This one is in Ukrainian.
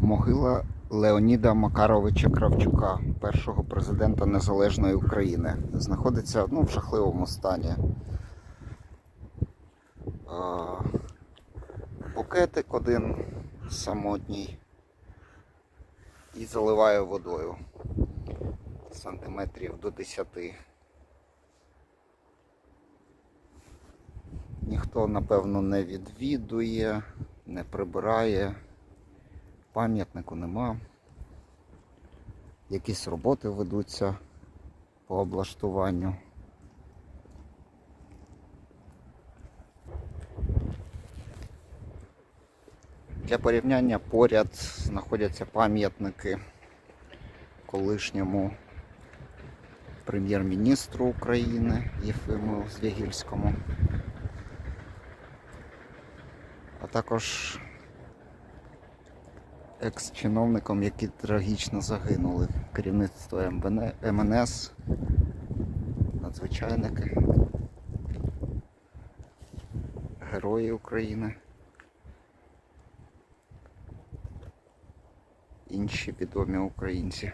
Могила Леоніда Макаровича Кравчука, першого президента Незалежної України, знаходиться ну, в жахливому стані. Букетик один самотній і заливає водою сантиметрів до 10. Ніхто, напевно, не відвідує, не прибирає. Пам'ятнику нема. Якісь роботи ведуться по облаштуванню. Для порівняння поряд знаходяться пам'ятники колишньому прем'єр-міністру України Єфиму Звягільському, а також екс-чиновникам, які трагічно загинули. Керівництво МНС, надзвичайники, герої України. Інші відомі українці.